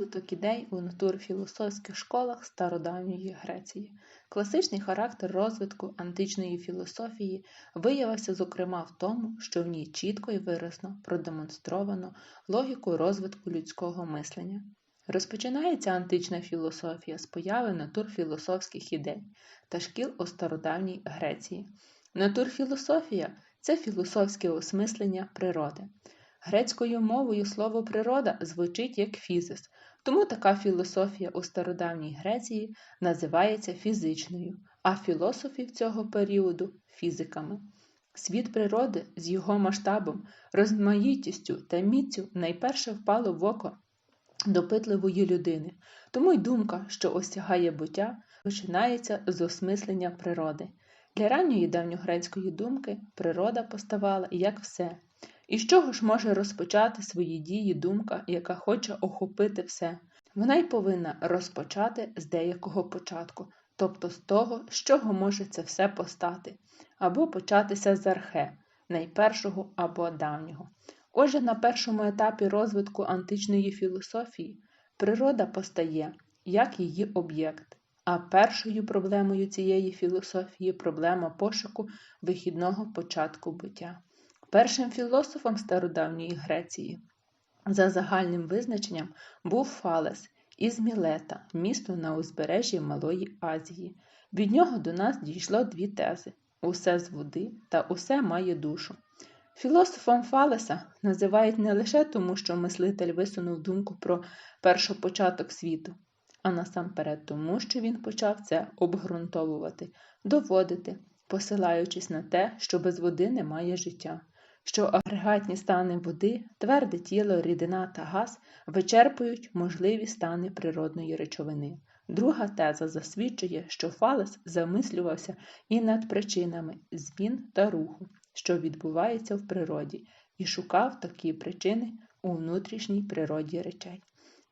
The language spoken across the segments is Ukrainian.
Розвиток ідей у натурфілософських школах стародавньої Греції. Класичний характер розвитку античної філософії виявився зокрема в тому, що в ній чітко і виразно продемонстровано логіку розвитку людського мислення. Розпочинається антична філософія з появи натурфілософських ідей та шкіл у стародавній Греції. Натурфілософія це філософське осмислення природи. Грецькою мовою слово природа звучить як фізис, тому така філософія у стародавній Греції називається фізичною, а філософів цього періоду фізиками. Світ природи з його масштабом, розмаїтістю та міцю найперше впало в око допитливої людини, тому й думка, що осягає буття, починається з осмислення природи. Для ранньої давньогрецької думки природа поставала як все. І з чого ж може розпочати свої дії думка, яка хоче охопити все? Вона й повинна розпочати з деякого початку, тобто з того, з чого може це все постати, або початися з архе, найпершого або давнього. Отже, на першому етапі розвитку античної філософії природа постає як її об'єкт, а першою проблемою цієї філософії проблема пошуку вихідного початку буття. Першим філософом стародавньої Греції, за загальним визначенням, був Фалес із Мілета, місто на узбережжі Малої Азії. Від нього до нас дійшло дві тези усе з води та усе має душу. Філософом Фалеса називають не лише тому, що мислитель висунув думку про першопочаток світу, а насамперед тому, що він почав це обґрунтовувати, доводити, посилаючись на те, що без води немає життя що агрегатні стани води, тверде тіло, рідина та газ вичерпують можливі стани природної речовини. Друга теза засвідчує, що Фалес замислювався і над причинами змін та руху, що відбувається в природі, і шукав такі причини у внутрішній природі речей.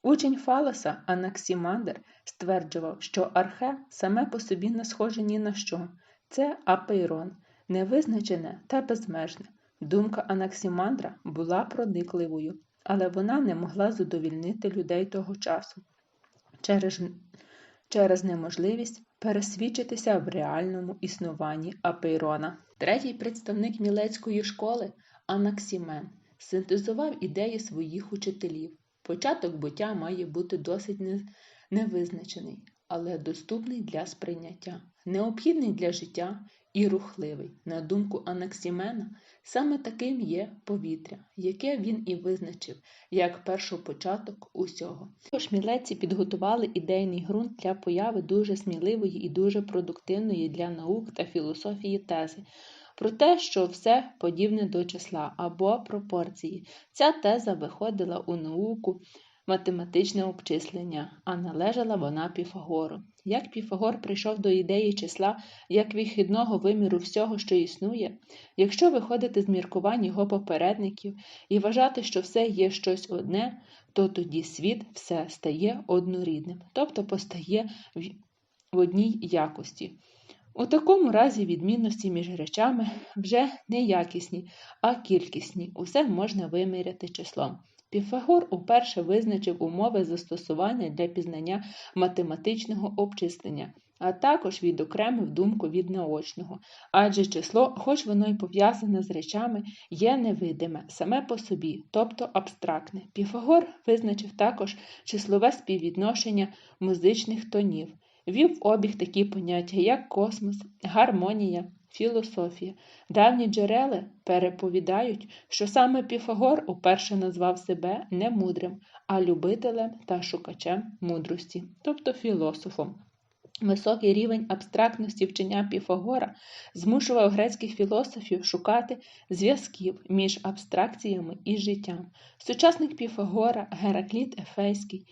Учень Фалеса Анаксімандр стверджував, що архе саме по собі не схоже ні на що, це апейрон, невизначене та безмежне, Думка Анаксімандра була проникливою, але вона не могла задовільнити людей того часу через через неможливість пересвідчитися в реальному існуванні Апейрона. Третій представник мілецької школи Анаксімен синтезував ідеї своїх учителів. Початок буття має бути досить невизначений, але доступний для сприйняття, необхідний для життя і рухливий. На думку Анаксімена, саме таким є повітря, яке він і визначив як першопочаток усього. Тож мілеці підготували ідейний ґрунт для появи дуже сміливої і дуже продуктивної для наук та філософії тези. Про те, що все подібне до числа або пропорції. Ця теза виходила у науку математичне обчислення, а належала вона Піфагору. Як Піфагор прийшов до ідеї числа як вихідного виміру всього, що існує, якщо виходити з міркувань його попередників і вважати, що все є щось одне, то тоді світ все стає однорідним, тобто постає в одній якості. У такому разі відмінності між речами вже не якісні, а кількісні, усе можна виміряти числом. Піфагор уперше визначив умови застосування для пізнання математичного обчислення, а також відокремив думку від наочного, адже число, хоч воно й пов'язане з речами, є невидиме саме по собі, тобто абстрактне. Піфагор визначив також числове співвідношення музичних тонів, вів в обіг такі поняття, як космос, гармонія філософія. Давні джерела переповідають, що саме Піфагор уперше назвав себе не мудрим, а любителем та шукачем мудрості, тобто філософом. Високий рівень абстрактності вчення Піфагора змушував грецьких філософів шукати зв'язків між абстракціями і життям. Сучасник Піфагора Геракліт Ефейський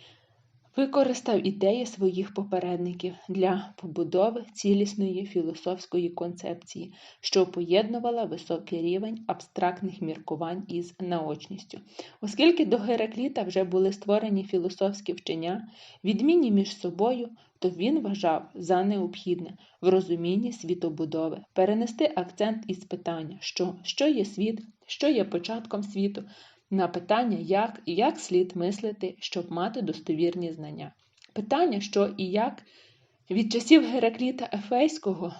Використав ідеї своїх попередників для побудови цілісної філософської концепції, що поєднувала високий рівень абстрактних міркувань із наочністю. Оскільки до Геракліта вже були створені філософські вчення, відмінні між собою, то він вважав за необхідне в розумінні світобудови перенести акцент із питання, що, що є світ, що є початком світу, на питання, як і як слід мислити, щоб мати достовірні знання. Питання, що і як від часів Геракліта Ефейського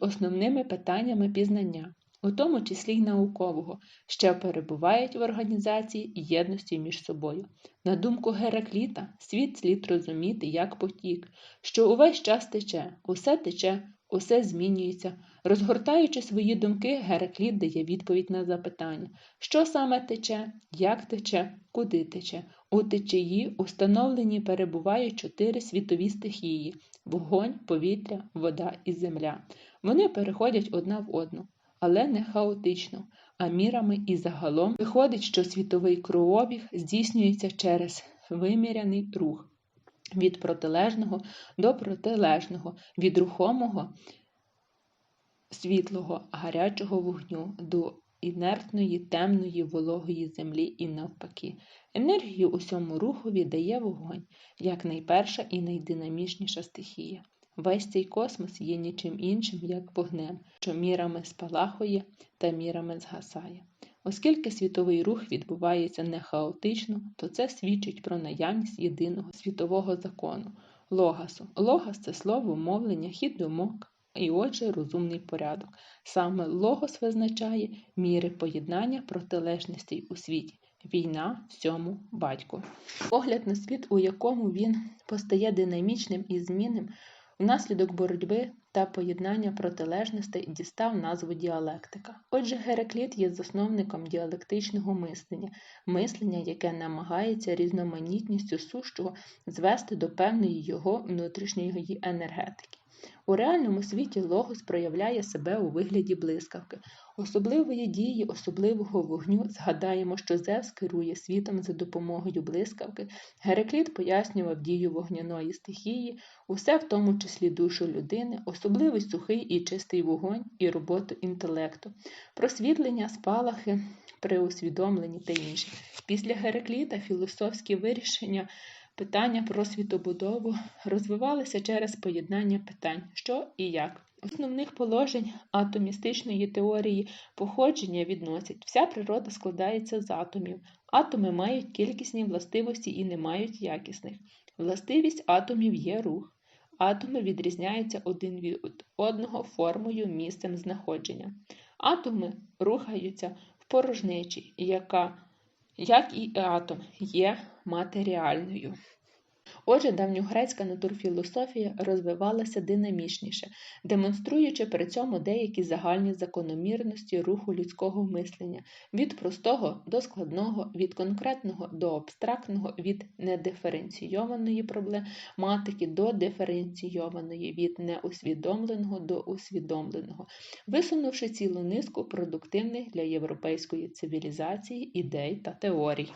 основними питаннями пізнання, у тому числі й наукового, що перебувають в організації єдності між собою. На думку Геракліта, світ слід розуміти як потік, що увесь час тече, усе тече, усе змінюється. Розгортаючи свої думки, Геракліт дає відповідь на запитання, що саме тече, як тече, куди тече. У течії установлені перебувають чотири світові стихії вогонь, повітря, вода і земля. Вони переходять одна в одну, але не хаотично, а мірами і загалом виходить, що світовий кровообіг здійснюється через виміряний рух від протилежного до протилежного, від рухомого світлого гарячого вогню до інертної, темної, вологої землі і навпаки. Енергію усьому рухові дає вогонь, як найперша і найдинамічніша стихія. Весь цей космос є нічим іншим, як вогнем, що мірами спалахує та мірами згасає. Оскільки світовий рух відбувається не хаотично, то це свідчить про наявність єдиного світового закону логасу. Логас це слово, мовлення, хід думок і, отже, розумний порядок. Саме логос визначає міри поєднання протилежностей у світі. Війна всьому батьку. Погляд на світ, у якому він постає динамічним і змінним, внаслідок боротьби та поєднання протилежностей дістав назву діалектика. Отже, Геракліт є засновником діалектичного мислення, мислення, яке намагається різноманітністю сущого звести до певної його внутрішньої енергетики. У реальному світі логос проявляє себе у вигляді блискавки, особливої дії, особливого вогню згадаємо, що Зевс керує світом за допомогою блискавки, Геракліт пояснював дію вогняної стихії, усе в тому числі душу людини, особливий сухий і чистий вогонь і роботу інтелекту, просвітлення, спалахи, преусвідомлені та інші. Після Геракліта філософські вирішення Питання про світобудову розвивалися через поєднання питань, що і як. Основних положень атомістичної теорії походження відносять вся природа складається з атомів. Атоми мають кількісні властивості і не мають якісних. Властивість атомів є рух. Атоми відрізняються один від одного формою, місцем знаходження. Атоми рухаються в порожничі, яка як і атом, є матеріальною. Отже, давньогрецька натурфілософія розвивалася динамічніше, демонструючи при цьому деякі загальні закономірності руху людського мислення від простого до складного, від конкретного до абстрактного, від недиференційованої проблематики до диференційованої, від неусвідомленого до усвідомленого, висунувши цілу низку продуктивних для європейської цивілізації ідей та теорій.